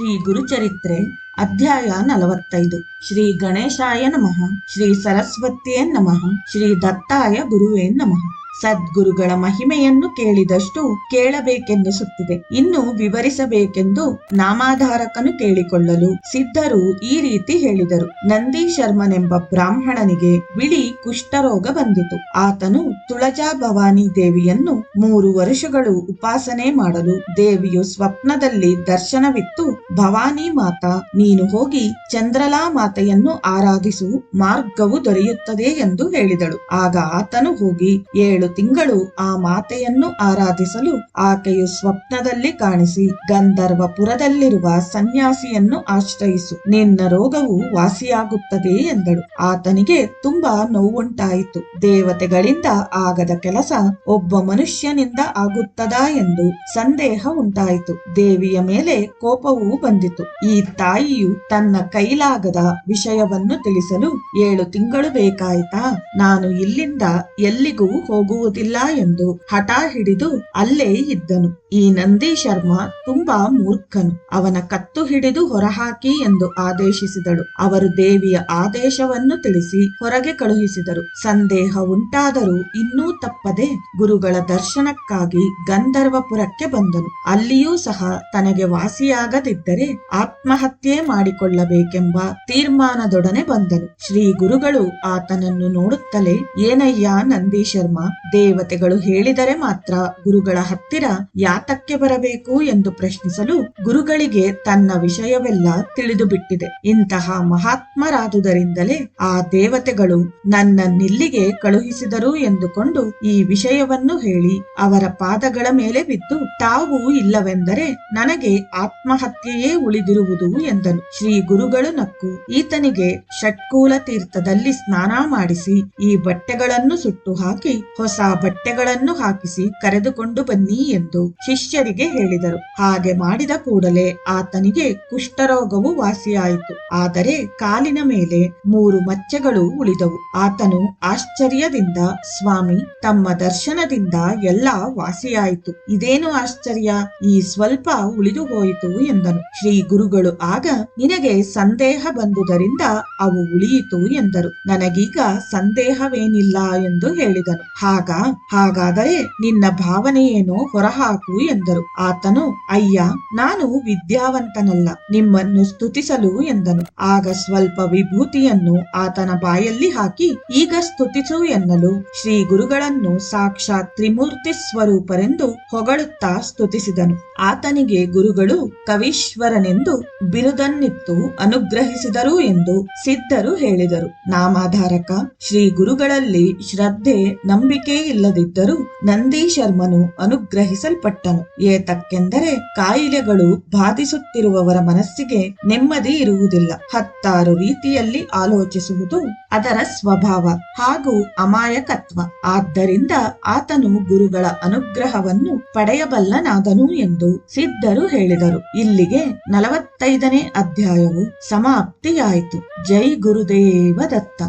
ಶ್ರೀ ಗುರುಚರಿತ್ರೆ ಅಧ್ಯಾಯ ನಲವತ್ತೈದು. ಶ್ರೀ ಗಣೇಶಾಯ ನಮಃ. ಶ್ರೀ ಸರಸ್ವತಿಯೇ ನಮಃ. ಶ್ರೀ ದತ್ತಾಯ ಗುರುವೇ ನಮಃ. ಸದ್ಗುರುಗಳ ಮಹಿಮೆಯನ್ನು ಕೇಳಿದಷ್ಟು ಕೇಳಬೇಕೆನ್ನಿಸುತ್ತಿದೆ. ಇನ್ನು ವಿವರಿಸಬೇಕೆಂದು ನಾಮಾಧಾರಕನು ಕೇಳಿಕೊಳ್ಳಲು ಸಿದ್ಧರು ಈ ರೀತಿ ಹೇಳಿದರು. ನಂದಿ ಶರ್ಮನೆಂಬ ಬ್ರಾಹ್ಮಣನಿಗೆ ಬಿಳಿ ಕುಷ್ಠರೋಗ ಬಂದಿತು. ಆತನು ತುಳಜಾ ಭವಾನಿ ದೇವಿಯನ್ನು ಮೂರು ವರ್ಷಗಳು ಉಪಾಸನೆ ಮಾಡಲು ದೇವಿಯು ಸ್ವಪ್ನದಲ್ಲಿ ದರ್ಶನವಿತ್ತು. ಭವಾನಿ ಮಾತಾ, ನೀನು ಹೋಗಿ ಚಂದ್ರಲಾ ಮಾತೆಯನ್ನು ಆರಾಧಿಸು, ಮಾರ್ಗವು ದೊರೆಯುತ್ತದೆ ಎಂದು ಹೇಳಿದಳು. ಆಗ ಆತನು ಹೋಗಿ ಏಳು ತಿಂಗಳು ಆ ಮಾತೆಯನ್ನು ಆರಾಧಿಸಲು ಆಕೆಯು ಸ್ವಪ್ನದಲ್ಲಿ ಕಾಣಿಸಿ ಗಂಧರ್ವಪುರದಲ್ಲಿರುವ ಸನ್ಯಾಸಿಯನ್ನು ಆಶ್ರಯಿಸು. ನಿನ್ನ ರೋಗವು ವಾಸಿಯಾಗುತ್ತದೆ ಎಂದಳು. ಆತನಿಗೆ ತುಂಬಾ ನೋವುಂಟಾಯಿತು. ದೇವತೆಗಳಿಂದ ಆಗದ ಕೆಲಸ ಒಬ್ಬ ಮನುಷ್ಯನಿಂದ ಆಗುತ್ತದಾ ಎಂದು ಸಂದೇಹ ಉಂಟಾಯಿತು. ದೇವಿಯ ಮೇಲೆ ಕೋಪವೂ ಬಂದಿತು. ಈ ತಾಯಿಯು ತನ್ನ ಕೈಲಾಗದ ವಿಷಯವನ್ನು ತಿಳಿಸಲು ಏಳು ತಿಂಗಳು ಬೇಕಾಯಿತಾ? ನಾನು ಇಲ್ಲಿಂದ ಎಲ್ಲಿಗೂ ಹೋಗುವುದಿಲ್ಲ ಎಂದು ಹಠ ಹಿಡಿದು ಅಲ್ಲೇ ಇದ್ದನು. ಈ ನಂದಿ ಶರ್ಮ ತುಂಬಾ ಮೂರ್ಖನು. ಅವನ ಕತ್ತು ಹಿಡಿದು ಹೊರಹಾಕಿ ಎಂದು ಆದೇಶಿಸಿದಳು. ಅವರು ದೇವಿಯ ಆದೇಶವನ್ನು ತಿಳಿಸಿ ಹೊರಗೆ ಕಳುಹಿಸಿದರು. ಸಂದೇಹ ಉಂಟಾದರೂ ಇನ್ನೂ ತಪ್ಪದೆ ಗುರುಗಳ ದರ್ಶನಕ್ಕಾಗಿ ಗಂಧರ್ವಪುರಕ್ಕೆ ಬಂದನು. ಅಲ್ಲಿಯೂ ಸಹ ತನಗೆ ವಾಸಿಯಾಗದಿದ್ದರೆ ಆತ್ಮಹತ್ಯೆ ಮಾಡಿಕೊಳ್ಳಬೇಕೆಂಬ ತೀರ್ಮಾನದೊಡನೆ ಬಂದನು. ಶ್ರೀ ಗುರುಗಳು ಆತನನ್ನು ನೋಡುತ್ತಲೇ, ಏನಯ್ಯ ನಂದಿ ಶರ್ಮ ದೇವತೆಗಳು ಹೇಳಿದರೆ ಮಾತ್ರ ಗುರುಗಳ ಹತ್ತಿರ ಯಾತಕ್ಕೆ ಬರಬೇಕು ಎಂದು ಪ್ರಶ್ನಿಸಲು ಗುರುಗಳಿಗೆ ತನ್ನ ವಿಷಯವೆಲ್ಲ ತಿಳಿದು ಬಿಟ್ಟಿದೆ ಇಂತಹ ಮಹಾತ್ಮರಾದುದರಿಂದಲೇ ಆ ದೇವತೆಗಳು ನನ್ನ ನಿಲ್ಲಿಗೆ ಕಳುಹಿಸಿದರು ಎಂದುಕೊಂಡು ಈ ವಿಷಯವನ್ನು ಹೇಳಿ ಅವರ ಪಾದಗಳ ಮೇಲೆ ಬಿದ್ದು ತಾವು ಇಲ್ಲವೆಂದರೆ ನನಗೆ ಆತ್ಮಹತ್ಯೆಯೇ ಉಳಿದಿರುವುದು ಎಂದನು. ಶ್ರೀ ಗುರುಗಳು ನಕ್ಕು ಈತನಿಗೆ ಷಟ್ಕೂಲ ತೀರ್ಥದಲ್ಲಿ ಸ್ನಾನ ಮಾಡಿಸಿ ಈ ಬಟ್ಟೆಗಳನ್ನು ಸುಟ್ಟು ಹಾಕಿ ಹೊಸ ಬಟ್ಟೆಗಳನ್ನು ಹಾಕಿಸಿ ಕರೆದುಕೊಂಡು ಬನ್ನಿ ಎಂದು ಶಿಷ್ಯರಿಗೆ ಹೇಳಿದರು. ಹಾಗೆ ಮಾಡಿದ ಕೂಡಲೇ ಆತನಿಗೆ ಕುಷ್ಠರೋಗವು ವಾಸಿಯಾಯಿತು. ಆದರೆ ಕಾಲಿನ ಮೇಲೆ ಮೂರು ಮಚ್ಚೆಗಳು ಉಳಿದವು. ಆತನು ಆಶ್ಚರ್ಯದಿಂದ, ಸ್ವಾಮಿ, ತಮ್ಮ ದರ್ಶನದಿಂದ ಎಲ್ಲ ವಾಸಿಯಾಯಿತು. ಇದೇನು ಆಶ್ಚರ್ಯ? ಈ ಸ್ವಲ್ಪ ಉಳಿದು ಹೋಯಿತು ಎಂದನು. ಶ್ರೀ ಗುರುಗಳು ಆಗ, ನಿನಗೆ ಸಂದೇಹ ಬಂದುದರಿಂದ ಅವು ಉಳಿಯಿತು ಎಂದರು. ನನಗೀಗ ಸಂದೇಹವೇನಿಲ್ಲ ಎಂದು ಹೇಳಿದನು. ಹಾಗ ಹಾಗಾದರೆ ನಿನ್ನ ಭಾವನೆಯೇನೋ ಹೊರಹಾಕು ಎಂದರು. ಆತನು, ಅಯ್ಯ, ನಾನು ವಿದ್ಯಾವಂತನಲ್ಲ, ನಿಮ್ಮನ್ನು ಸ್ತುತಿಸಲು ಎಂದನು. ಆಗ ಸ್ವಲ್ಪ ವಿಭೂತಿಯನ್ನು ಆತನ ಬಾಯಲ್ಲಿ ಹಾಕಿ, ಈಗ ಸ್ತುತಿಸು ಎನ್ನಲು ಶ್ರೀ ಗುರುಗಳನ್ನು ಸಾಕ್ಷಾತ್ ತ್ರಿಮೂರ್ತಿ ಸ್ವರೂಪರೆಂದು ಹೊಗಳುತ್ತಾ ಸ್ತುತಿಸಿದನು. ಆತನಿಗೆ ಗುರುಗಳು ಕವೀಶ್ವರನೆಂದು ಬಿರುದನ್ನಿತ್ತು ಅನುಗ್ರಹಿಸಿದರು ಎಂದು ಸಿದ್ಧರು ಹೇಳಿದರು. ನಾಮಾಧಾರಕ ಶ್ರೀ ಗುರುಗಳಲ್ಲಿ ಶ್ರದ್ಧೆ, ನಂಬಿಕೆ ಇಲ್ಲದಿದ್ದರೂ ನಂದಿ ಶರ್ಮನು ಅನುಗ್ರಹಿಸಲ್ಪಟ್ಟನು. ಏತಕ್ಕೆಂದರೆ ಕಾಯಿಲೆಗಳು ಬಾಧಿಸುತ್ತಿರುವವರ ಮನಸ್ಸಿಗೆ ನೆಮ್ಮದಿ ಇರುವುದಿಲ್ಲ. ಹತ್ತಾರು ರೀತಿಯಲ್ಲಿ ಆಲೋಚಿಸುವುದು ಅದರ ಸ್ವಭಾವ ಹಾಗೂ ಅಮಾಯಕತ್ವ. ಆದ್ದರಿಂದ ಆತನು ಗುರುಗಳ ಅನುಗ್ರಹವನ್ನು ಪಡೆಯಬಲ್ಲನಾದನು ಎಂದು ಸಿದ್ಧರು ಹೇಳಿದರು. ಇಲ್ಲಿಗೆ ನಲವತ್ತೈದನೇ ಅಧ್ಯಾಯವು ಸಮಾಪ್ತಿಯಾಯಿತು. ಜೈ ಗುರುದೇವ ದತ್ತ.